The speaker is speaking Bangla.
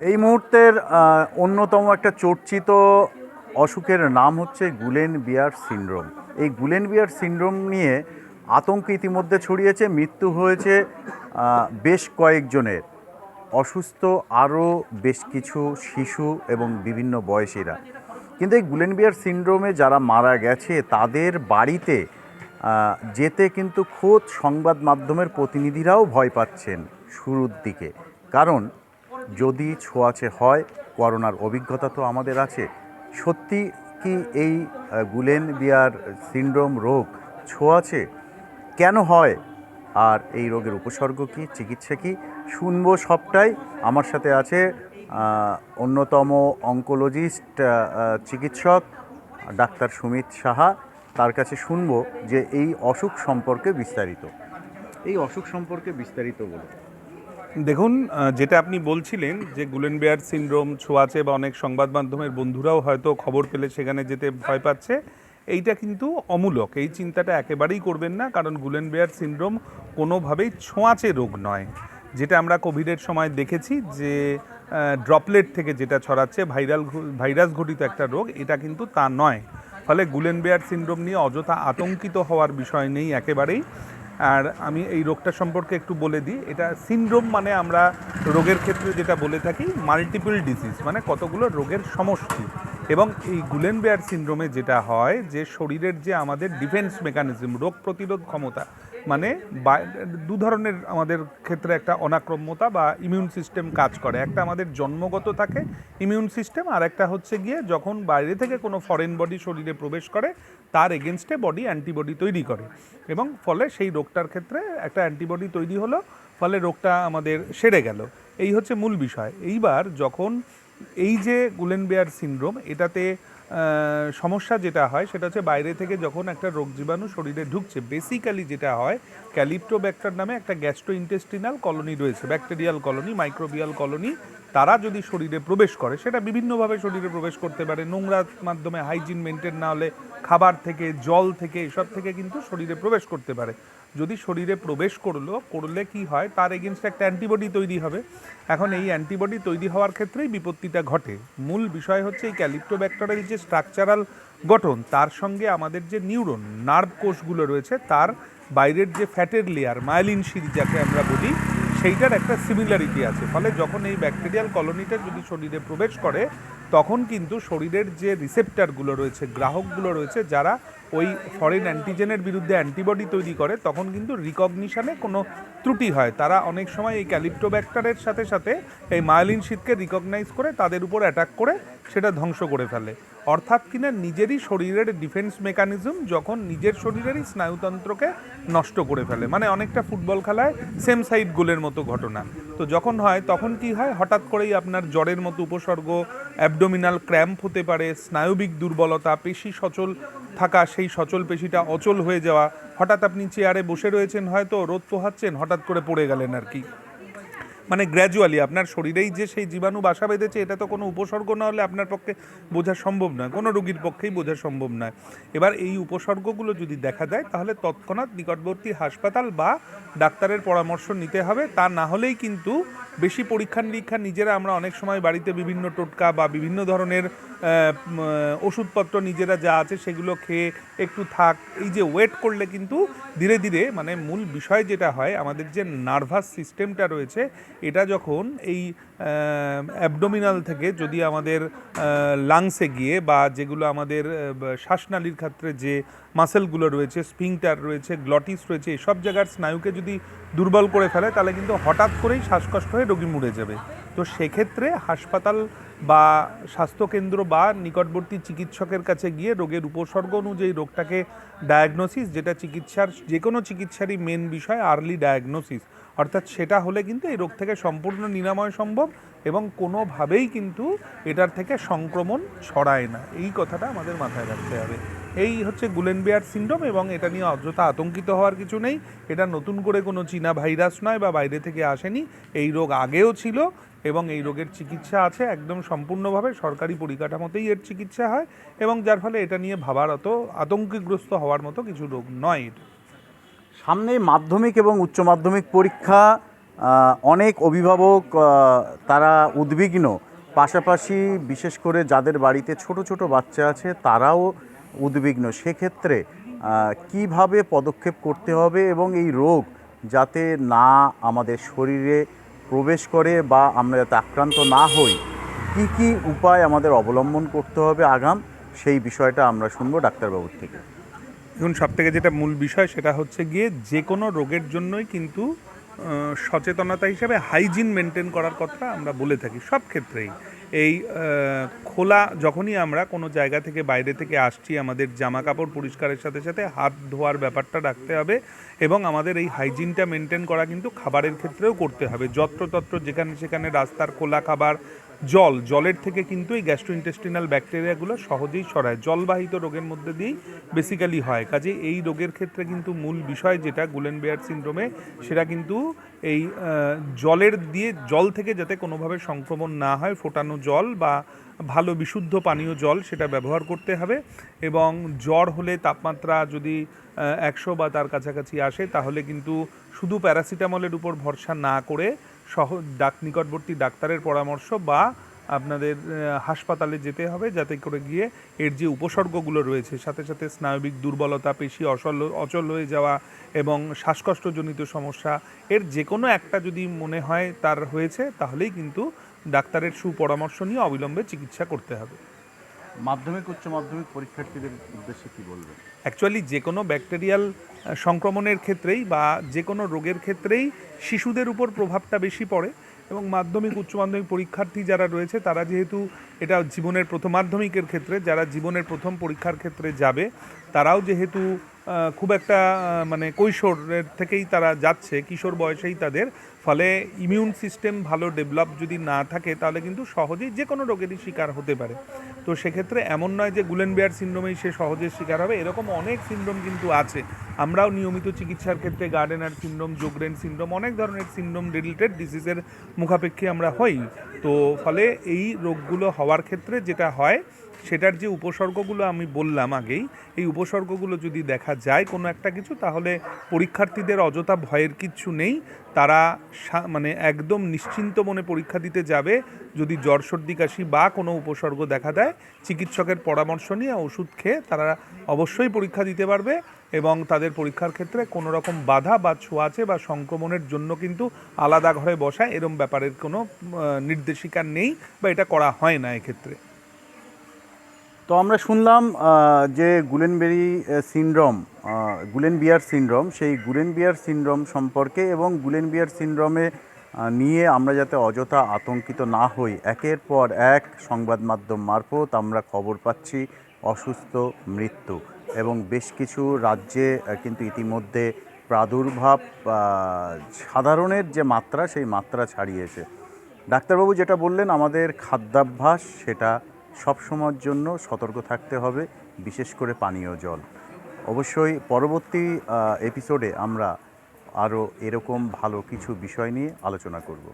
এই মুহূর্তের অন্যতম একটা চর্চিত অসুখের নাম হচ্ছে গুলেন বিয়ার সিন্ড্রোম। এই গুলেন বিয়ার সিন্ড্রোম নিয়ে আতঙ্ক ইতিমধ্যে ছড়িয়েছে, মৃত্যু হয়েছে বেশ কয়েকজনের। অসুস্থ আরও বেশ কিছু শিশু এবং বিভিন্ন বয়সীরা। কিন্তু এই গুলেন বিয়ার সিন্ড্রোমে যারা মারা গেছে, তাদের বাড়িতে যেতে কিন্তু খোদ সংবাদ মাধ্যমের প্রতিনিধিরাও ভয় পাচ্ছেন শুরুর দিকে। কারণ যদি ছোঁয়াচে হয়, করোনার অভিজ্ঞতা তো আমাদের আছে। সত্যি কি এই গুলেন বিয়ার সিনড্রোম রোগ ছোঁয়াচে কেন হয়? আর এই রোগের উপসর্গ কি, চিকিৎসা কি? শুনব সবটাই। আমার সাথে আছে অন্যতম অঙ্কোলজিস্ট চিকিৎসক, ডাক্তার সুমিত সাহা। তার কাছে শুনব যে এই অসুখ সম্পর্কে বিস্তারিত। এই অসুখ সম্পর্কে বিস্তারিত বলুন। দেখুন যেটা আপনি বলছিলেন যে গুলেন গুলেনবেয়ার সিনড্রোম ছোঁয়াচে বা অনেক সংবাদ মাধ্যমের বন্ধুরাও হয়তো খবর পেলে সেখানে যেতে ভয় পাচ্ছে, এইটা কিন্তু অমূলক। এই চিন্তাটা একেবারেই করবেন না, কারণ গুলেন গুলেনবেয়ার সিনড্রোম কোনোভাবেই ছোঁয়াচে রোগ নয়। যেটা আমরা কোভিডের সময় দেখেছি যে ড্রপলেট থেকে যেটা ছড়াচ্ছে, ভাইরাল ভাইরাস ঘটিত একটা রোগ, এটা কিন্তু তা নয়। ফলে গুলেন গুলেনবেয়ার সিনড্রোম নিয়ে অযথা আতঙ্কিত হওয়ার বিষয় নেই, একেবারেই। আর আমি এই রোগটা সম্পর্কে একটু বলে দিই। এটা সিনড্রোম মানে আমরা রোগের ক্ষেত্রে যেটা বলে থাকি মাল্টিপল ডিজিজ মানে কতগুলো রোগের সমষ্টি। এবং এই গুলেন বেয়ার সিনড্রোমে যেটা হয় যে শরীরের যে আমাদের ডিফেন্স মেকানিজম রোগ প্রতিরোধ ক্ষমতা মানে দু ধরনের আমাদের ক্ষেত্রে একটা অনাক্রম্যতা বা ইমিউন সিস্টেম কাজ করে। একটা আমাদের জন্মগত থাকে ইমিউন সিস্টেম আর একটা হচ্ছে গিয়ে যখন বাইরে থেকে কোনো ফরেন বডি শরীরে প্রবেশ করে, তার এগেনস্টে বডি অ্যান্টিবডি তৈরি করে। এবং ফলে সেই রোগটার ক্ষেত্রে একটা অ্যান্টিবডি তৈরি হলো, ফলে রোগটা আমাদের সেরে গেল। এই হচ্ছে মূল বিষয়। এইবার যখন এই যে গুলেনবেয়ার সিনড্রোম এটাতে সমস্যা যেটা হয় সেটা হচ্ছে বাইরে থেকে যখন একটা রোগ জীবাণু শরীরে ঢুকছে বেসিক্যালি যেটা হয় ক্যালিপ্টোব্যাক্টার নামে একটা গ্যাস্ট্রো ইন্টেস্টিনাল কলোনি রয়েছে ব্যাকটেরিয়াল কলোনি মাইক্রোবিয়াল কলোনি তারা যদি শরীরে প্রবেশ করে, সেটা বিভিন্নভাবে শরীরে প্রবেশ করতে পারে। নোংরার মাধ্যমে হাইজিন মেনটেন না হলে খাবার থেকে, জল থেকে, এসব থেকে কিন্তু শরীরে প্রবেশ করতে পারে। যদি শরীরে প্রবেশ করল, করলে কি হয়, তার এগেনস্টে একটা অ্যান্টিবডি তৈরি হবে। এখন এই অ্যান্টিবডি তৈরি হওয়ার ক্ষেত্রেই বিপত্তিটা ঘটে। মূল বিষয় হচ্ছে এই ক্যালিপ্টোব্যাক্টারের যে স্ট্রাকচারাল গঠন, তার সঙ্গে আমাদের যে নিউরন নার্ভ কোষগুলো রয়েছে, তার বাইরের যে ফ্যাটের লেয়ার মায়ালিন সিঁড়ি যাকে আমরা বলি সেইটার একটা সিমিলারিটি আছে। ফলে যখন এই ব্যাকটেরিয়াল কলোনিটা যদি শরীরে প্রবেশ করে, তখন কিন্তু শরীরের যে রিসেপ্টারগুলো রয়েছে গ্রাহকগুলো রয়েছে, যারা ওই ফরেন অ্যান্টিজেনের বিরুদ্ধে অ্যান্টিবডি তৈরি করে, তখন কিন্তু রিকগনিশনে কোনো ত্রুটি হয়। তারা অনেক সময় এই ক্যালিপ্টোব্যাক্টারের সাথে সাথে এই মায়ালিন শীতকে রিকগনাইজ করে, তাদের উপর অ্যাটাক করে, সেটা ধ্বংস করে ফেলে। অর্থাৎ কিনা নিজেরই শরীরের ডিফেন্স মেকানিজম যখন নিজের শরীরেরই স্নায়ুতন্ত্রকে নষ্ট করে ফেলে। মানে অনেকটা ফুটবল খেলায় সেম সাইড গোলের মতো ঘটনা। তো যখন হয়, তখন কি হয়? হঠাৎ করেই আপনার জ্বরের মতো উপসর্গ অ্যাবডোমিনাল ক্র্যাম্প হতে পারে, স্নায়বিক দুর্বলতা, পেশি সচল থাকা, সেই সচল পেশিটা অচল হয়ে যাওয়া। হঠাৎ আপনি চেয়ারে বসে রয়েছেন, হয়তো রোদ পোহাচ্ছেন, হঠাৎ করে পড়ে গেলেন আর কি। মানে গ্র্যাজুয়ালি আপনার শরীরেই যে সেই জীবাণু বাসা বেঁধেছে, এটা তো কোনো উপসর্গ না হলে আপনার পক্ষে বোঝা সম্ভব নয়। কোনো রোগীর পক্ষেই বোঝা সম্ভব নয়। এবার এই উপসর্গগুলো যদি দেখা যায়, তাহলে তৎক্ষণাৎ নিকটবর্তী হাসপাতাল বা ডাক্তারের পরামর্শ নিতে হবে। তা না হলেই কিন্তু বেশি পরীক্ষা নিরীক্ষা নিজেরা আমরা অনেক সময় বাড়িতে বিভিন্ন টোটকা বা বিভিন্ন ধরনের ওষুধপত্র নিজেরা যা আছে সেগুলো খেয়ে একটু থাক। এই যে ওয়েট করলে কিন্তু ধীরে ধীরে মানে মূল বিষয় যেটা হয়, আমাদের যে নার্ভাস সিস্টেমটা রয়েছে, এটা যখন এই অ্যাবডোমিনাল থেকে যদি আমাদের লাংসে গিয়ে বা যেগুলো আমাদের শ্বাসনালীর ক্ষেত্রে যে মাসেলগুলো রয়েছে স্পিংটার রয়েছে, গ্লটিস রয়েছে, এসব জায়গার স্নায়ুকে যদি দুর্বল করে ফেলে, তাহলে কিন্তু হঠাৎ করেই শ্বাসকষ্ট হয়ে রোগী মরে যাবে। তো সেক্ষেত্রে হাসপাতাল বা স্বাস্থ্যকেন্দ্র বা নিকটবর্তী চিকিৎসকের কাছে গিয়ে রোগের উপসর্গ অনুযায়ী রোগটাকে ডায়াগনোসিস যেটা চিকিৎসার যে কোনো চিকিৎসারই মেন বিষয় আর্লি ডায়াগনোসিস অর্থাৎ সেটা হলে কিন্তু এই রোগ থেকে সম্পূর্ণ নিরাময় সম্ভব এবং কোনোভাবেই কিন্তু এটার থেকে সংক্রমণ ছড়ায় না। এই কথাটা আমাদের মাথায় রাখতে হবে। এই হচ্ছে গুলেনবিয়ার সিন্ড্রোম এবং এটা নিয়ে অযথা আতঙ্কিত হওয়ার কিছু নেই। এটা নতুন করে কোনো চীনা ভাইরাস নয় বা বাইরে থেকে আসেনি। এই রোগ আগেও ছিল এবং এই রোগের চিকিৎসা আছে একদম সম্পূর্ণভাবে সরকারি পরিকাঠামোতেই এর চিকিৎসা হয় এবং যার ফলে এটা নিয়ে ভাবার অত আতঙ্কগ্রস্ত হওয়ার মতো কিছু রোগ নয় এটা সামনে মাধ্যমিক এবং উচ্চ মাধ্যমিক পরীক্ষা অনেক অভিভাবক তারা উদ্বিগ্ন। পাশাপাশি বিশেষ করে যাদের বাড়িতে ছোট ছোট বাচ্চা আছে, তারাও উদ্বিগ্ন। সেক্ষেত্রে কীভাবে পদক্ষেপ করতে হবে এবং এই রোগ যাতে না আমাদের শরীরে প্রবেশ করে বা আমরা যাতে আক্রান্ত না হই, কি কি উপায় আমাদের অবলম্বন করতে হবে আগাম, সেই বিষয়টা আমরা শুনব ডাক্তারবাবুর থেকে। এখন সব থেকে যেটা মূল বিষয় সেটা হচ্ছে গিয়ে যে কোনো রোগের জন্যই কিন্তু সচেতনতা হিসেবে হাইজিন মেনটেন করার কথা আমরা বলে থাকি, সব ক্ষেত্রেই। এই খোলা যখনই আমরা কোনো জায়গা থেকে বাইরে থেকে আসছি, আমাদের জামা কাপড় পরিষ্কারের সাথে সাথে হাত ধোয়ার ব্যাপারটা রাখতে হবে এবং আমাদের এই হাইজিনটা মেনটেন করা কিন্তু খাবারের ক্ষেত্রেও করতে হবে। যত্রতত্র যেখানে সেখানে রাস্তার খোলা খাবার জল, জলের থেকে কিন্তু এই গ্যাস্ট্রোইন্টেস্টিনাল ব্যাকটেরিয়াগুলো সহজেই সরায় জলবাহিত রোগের মধ্যে দিয়েই বেসিক্যালি হয়। কাজে এই রোগের ক্ষেত্রে কিন্তু মূল বিষয় যেটা গুলেন বেয়ার সিন্ড্রোমে সেটা কিন্তু এই জলের দিয়ে, জল থেকে যাতে কোনোভাবে সংক্রমণ না হয়, ফোটানো জল বা ভালো বিশুদ্ধ পানীয় জল সেটা ব্যবহার করতে হবে এবং জ্বর হলে তাপমাত্রা যদি একশো বা তার কাছাকাছি আসে, তাহলে কিন্তু শুধু প্যারাসিটামলের উপর ভরসা না করে সহ, ডাক নিকটবর্তী ডাক্তারের পরামর্শ বা আপনাদের হাসপাতালে যেতে হবে যাতে করে গিয়ে এর যে উপসর্গগুলো রয়েছে, সাথে সাথে স্নায়বিক দুর্বলতা, পেশি অসল, অচল হয়ে যাওয়া এবং শ্বাসকষ্টজনিত সমস্যা, এর যে কোনো একটা যদি মনে হয় তার হয়েছে, তাহলেই কিন্তু ডাক্তারের সুপরামর্শ নিয়ে অবিলম্বে চিকিৎসা করতে হবে। মাধ্যমিক, উচ্চ মাধ্যমিক পরীক্ষার্থীদের উদ্দেশ্যে কি বলবেন? অ্যাকচুয়ালি যে কোনো ব্যাকটেরিয়াল সংক্রমণের ক্ষেত্রেই বা যে কোনো রোগের ক্ষেত্রেই শিশুদের উপর প্রভাবটা বেশি পড়ে এবং মাধ্যমিক, উচ্চ মাধ্যমিক পরীক্ষার্থী যারা রয়েছে, তারা যেহেতু এটা জীবনের প্রথম মাধ্যমিকের ক্ষেত্রে, যারা জীবনের প্রথম পরীক্ষার ক্ষেত্রে যাবে, তারাও যেহেতু খুব একটা মানে কৈশোরের থেকেই তারা যাচ্ছে, কিশোর বয়সেই তাদের ফলে ইমিউন সিস্টেম ভালো ডেভেলপ যদি না থাকে, তাহলে কিন্তু সহজেই যে কোনো রোগেরই শিকার হতে পারে। তো সেক্ষেত্রে এমন নয় যে গুলেন বেয়ার সিন্ড্রোমেই সে সহজে শিকার হবে, এরকম অনেক সিন্ড্রোম কিন্তু আছে। আমরাও নিয়মিত চিকিৎসার ক্ষেত্রে গার্ডেনার সিন্ড্রোম যোগরেন সিন্ড্রোম অনেক ধরনের সিন্ড্রোম রিলেটেড ডিজিজের মুখাপেক্ষী আমরা হই। তো ফলে এই রোগগুলো হওয়ার ক্ষেত্রে যেটা হয়, সেটার যে উপসর্গগুলো আমি বললাম আগেই, এই উপসর্গগুলো যদি দেখা যায় কোনো একটা কিছু, তাহলে পরীক্ষার্থীদের অযথা ভয়ের কিচ্ছু নেই। তারা মানে একদম নিশ্চিন্ত মনে পরীক্ষা দিতে যাবে যদি জ্বর, সর্দি, কাশি বা কোনো উপসর্গ দেখা দেয়। চিকিৎসকের পরামর্শ নিয়ে ওষুধ খেয়ে তারা অবশ্যই পরীক্ষা দিতে পারবে এবং তাদের পরীক্ষার ক্ষেত্রে কোনো রকম বাধা বা ছোঁয়াচে বা সংক্রমণের জন্য কিন্তু আলাদা ঘরে বসা এরম ব্যাপারের কোনো নির্দেশিকা নেই বা এটা করা হয় না এক্ষেত্রে। তো আমরা শুনলাম যে Guillain Barre syndrome Guillain Barre syndrome, সেই গুলেন বিয়ার সিনড্রোম সম্পর্কে এবং গুলেন বিয়ার সিনড্রোমে নিয়ে আমরা যাতে অযথা আতঙ্কিত না হই, একের পর এক সংবাদ মাধ্যম মারফত আমরা খবর পাচ্ছি অসুস্থ, মৃত্যু এবং বেশ কিছু রাজ্যে কিন্তু ইতিমধ্যে প্রাদুর্ভাব সাধারণের যে মাত্রা, সেই মাত্রা ছাড়িয়েছে। ডাক্তারবাবু যেটা বললেন, আমাদের খাদ্যাভ্যাস সেটা সবসময়ের জন্য সতর্ক থাকতে হবে, বিশেষ করে পানীয় জল। অবশ্যই পরবর্তী এপিসোডে আমরা আরও এরকম ভালো কিছু বিষয় নিয়ে আলোচনা করব।